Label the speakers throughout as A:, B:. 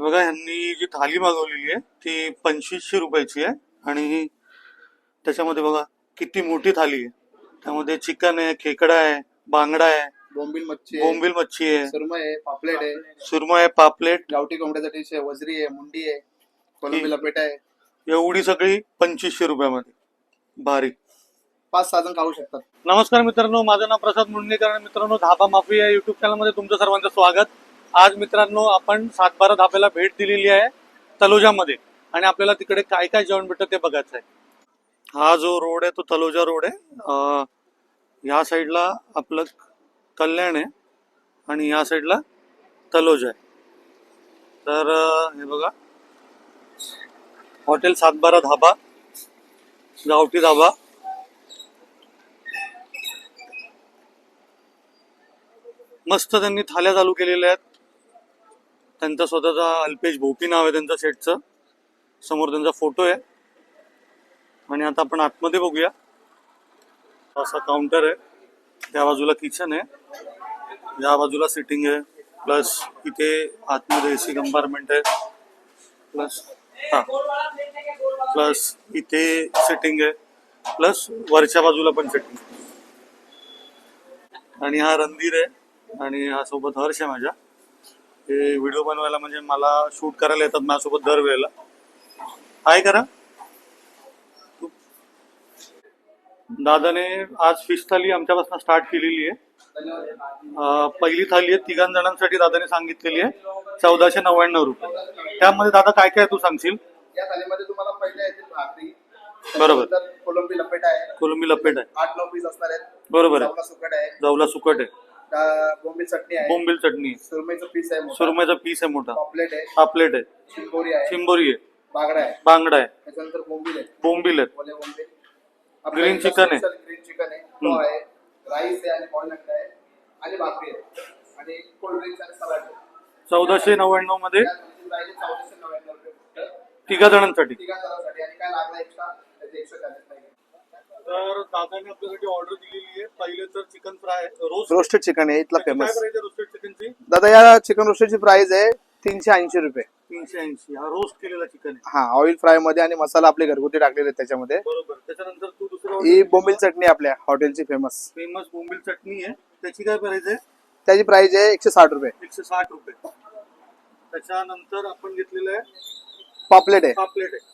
A: हे बघा ह्यांनी जी थाली मागवलेली आहे ती पंचवीसशे रुपयाची आहे. आणि त्याच्यामध्ये बघा किती मोठी थाली आहे. त्यामध्ये चिकन आहे खेकडा आहे बांगडा आहे
B: बोंबील मच्छी आहे
A: बोंबील मच्छी आहे
B: सुरमई आहे पापलेट आहे
A: सुरमई आहे पापलेट.
B: गावठी कोंबड्याचा डिश आहे वजरी आहे मुंडी आहे कोलंबी लपेट आहे.
A: एवढी सगळी पंचवीसशे रुपयामध्ये. भारी.
B: पाच सहा जण खाऊ शकतात.
A: नमस्कार मित्रांनो माझं नाव प्रसाद मुंडेकर आणि मित्रांनो धाबा माफी या युट्यूब चॅनलमध्ये तुमचं सर्वांचं स्वागत. आज मित्रांनो आपण सातबारा धाब्याला भेट दिलेली आहे तलोजामध्ये. आणि आपल्याला तिकडे काय काय जेवण भेटतं ते बघायचं आहे. हा जो रोड आहे तो तलोजा रोड आहे. ह्या साईडला आपलं कल्याण आहे आणि ह्या साईडला तलोजा आहे. तर हे बघा. हॉटेल सातबारा धाबा गावठी धाबा. मस्त त्यांनी थाल्या चालू केलेल्या आहेत. त्यांचा स्वतःचा अल्पेश भोपी नाव आहे त्यांच्या सेटचं समोर त्यांचा फोटो आहे. आणि आता आपण आतमध्ये बघूया. असा काउंटर आहे. त्या बाजूला किचन आहे. या बाजूला सिटिंग आहे. प्लस इथे आतमध्ये एसी कंपार्टमेंट आहे. प्लस हा. प्लस इथे सिटिंग आहे. प्लस वरच्या बाजूला पण सिटिंग आणि हा रणधीर आहे. आणि हा सोबत हर्ष आहे माझ्या. हे व्हिडिओ बनवायला म्हणजे मला शूट करायला येतात माझ्यासोबत दरवेळेला. हाय करा दादाने आज फिश थाली आमच्यापासून स्टार्ट केलेली आहे. पहिली थाली आहे तिघां जणांसाठी दादाने सांगितलेली आहे चौदाशे नव्याण्णव रुपये. त्यामध्ये दादा काय काय तू सांगशील?
B: या थालीमध्ये तुम्हाला पहिल्या येतील भाकरी
A: बरोबर.
B: कोलंबी लपेट आहे.
A: कोलंबी लपेट आहे.
B: आठ नऊ पीस असणार आहेत.
A: बरोबर आहे.
B: सुकट आहे.
A: जवला सुकट आहे.
B: बोंबील चटणी आहे.
A: बोंबील चटणी. आहे
B: सुरमईचं पीस आहे मोठा.
A: सुरमईचा पीस आहे मोठा.
B: पॉपलेट आहे.
A: पापलेट आहे.
B: चिंबोरी आहे.
A: चिंबोरी आहे.
B: बागडा आहे.
A: बांगडा आहे.
B: त्याच्यानंतर बोंबील आहे.
A: बोंबील आहेत
B: ओले बोंबील.
A: Green chicken आहे.
B: ग्रीन चिकन आहे. तो आहे. राईस आहे आणि बॉईल आहे. आणि भाकरी आहे. आणि कोल्ड ड्रिंक्स आणि सलाड आहे.
A: चौदाशे नव्याण्णवमध्ये
B: या तुमची राहिली चौदाशे नव्याण्णव रुपये फक्त.
A: तिघा जणांसाठी.
B: तिघा जणांसाठी. आणि काय लागला एक्स्ट्रा त्याचे एक्स्ट्रा चार्जेस नाही.
A: तर दादाने आपल्यासाठी ऑर्डर दिलेली आहे. पहिले तर chicken fry roast
B: roasted chicken आहे इथला फेमस
A: रोस्टेड चिकनची
B: दादा या चिकन रोस्टेडची प्राइस आहे तीनशे ऐंशी रुपये.
A: तीनशे ऐंशी. हा रोस्ट केलेला चिकन आहे.
B: हा ऑइल फ्रायमध्ये आणि मसाला आपले घरगुती टाकलेले आहेत त्याच्यामध्ये.
A: बरोबर. त्याच्यानंतर तू दुसरं
B: ही बोंबील चटणी आपल्या हॉटेलची फेमस
A: फेमस बोंबील चटणी आहे. त्याची काय प्राइस आहे?
B: त्याची प्राइस आहे एकशे साठ रुपये.
A: एकशे साठ रुपये. त्याच्यानंतर आपण घेतलेलं आहे
B: पापलेट आहे.
A: पापलेट आहे.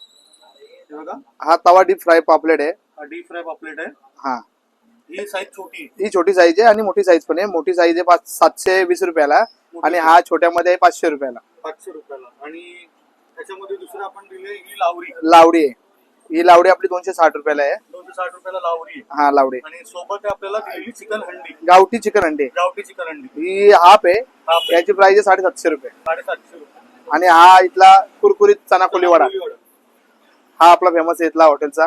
A: हे बघा.
B: हा तवा डीप फ्राय पापलेट आहे.
A: डीप फ्राय पापलेट आहे.
B: हा.
A: ही साईज छोटी
B: ही छोटी साईज आहे आणि मोठी साईज पण आहे. मोठी साईज आहे पाच सातशे वीस रुपयाला आणि हा छोट्यामध्ये आहे पाचशे रुपयाला.
A: पाचशे रुपयाला. आणि त्याच्यामध्ये दुसरं आपण दिले ही लावरी.
B: लावडी आहे. ही लावडी आपली दोनशे साठ रुपयाला आहे.
A: दोनशे साठ रुपयाला लावरी आहे.
B: हा लावडी
A: आणि सोबत आहे आपल्याला दिलेली चिकन हंडी.
B: गावठी चिकन अंडे
A: गावठी चिकन हंडी.
B: ही हाफ आहे. याची प्राइस आहे साडेसातशे रुपये.
A: साडेसातशे रुपये.
B: आणि हा इथला कुरकुरीत चना कोलीवाडा. हा आपला फेमस आहे इथला हॉटेलचा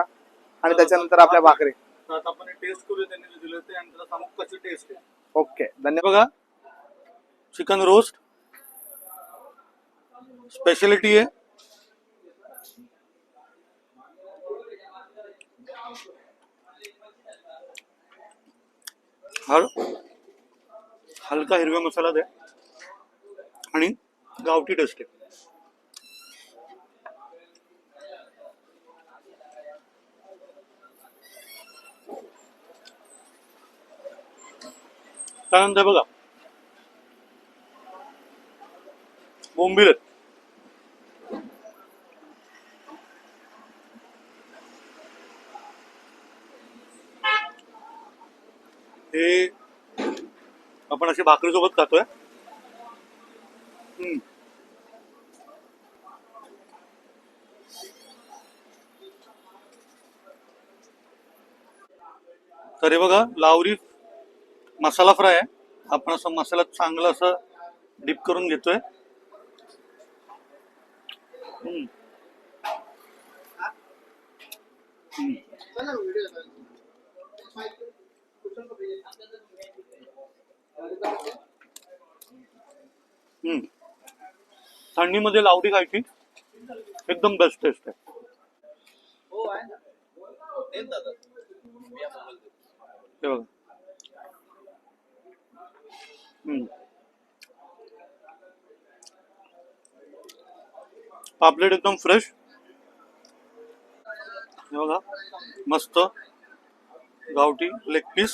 B: आणि त्याच्यानंतर आपल्या भाकरी.
A: तर आता आपण टेस्ट करूया त्यांनी जे दिलं ते आणि त्याला सांगू कशी टेस्ट आहे.
B: ओके धन्यवाद.
A: बघा. चिकन रोस्ट स्पेशलिटी आहे. हल हलका हिरव्या मसाला दे. आणि गावठी टेस्ट आहे. त्यानंतर बघा. बोंबील. हे आपण अशी भाकरी सोबत खातोय. हम्म. बघा लावरी मसाला फ्राय आहे. आपण असं मसाला चांगलं असं डिप करून घेतोय. थंडीमध्ये लावडी खायची. एकदम बेस्ट टेस्ट आहे. हे बघा. पापलेट एकदम फ्रेश. हे बघा मस्त. गावठी लेग पीस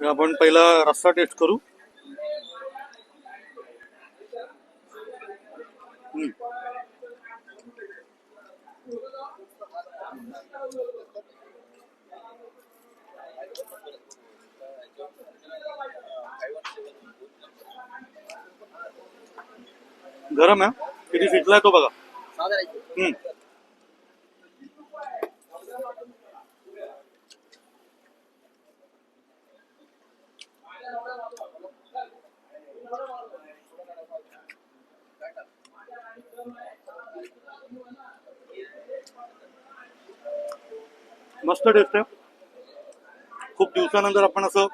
A: आपण पहिला रस्सा टेस्ट करू. गरम आहे. किती शिजलाय तो बघा. हम्म. मस्त टेस्ट आहे. खूप दिवसानंतर आपण असं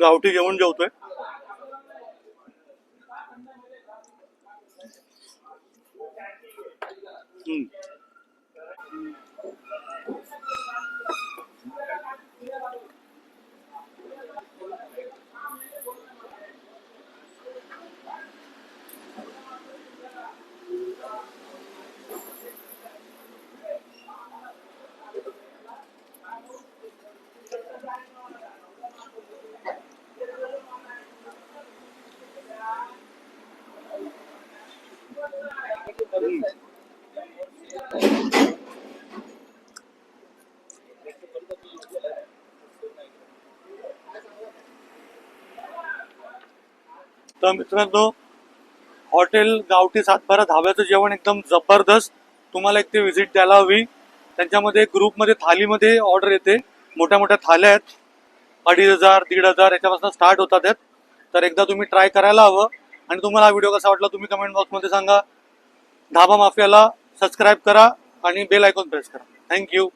A: गावठी जेवण जेवतोय. हम्म. तर मित्रांनो हॉटेल गावठी सातबारा धाब्याचं जेवण एकदम जबरदस्त. तुम्हाला एक ते व्हिजिट द्यायला हवी. त्यांच्यामध्ये ग्रुपमध्ये थालीमध्ये ऑर्डर येते. मोठ्या मोठ्या थाल्या आहेत. अडीच हजार दीड हजार याच्यापासून स्टार्ट होतात आहेत तर एकदा तुम्ही ट्राय करायला हवं. आणि तुम्हाला हा व्हिडिओ कसा वाटला तुम्ही कमेंट बॉक्समध्ये सांगा. धाबा माफियाला सबस्क्राईब करा आणि बेल आयकॉन प्रेस करा. Thank you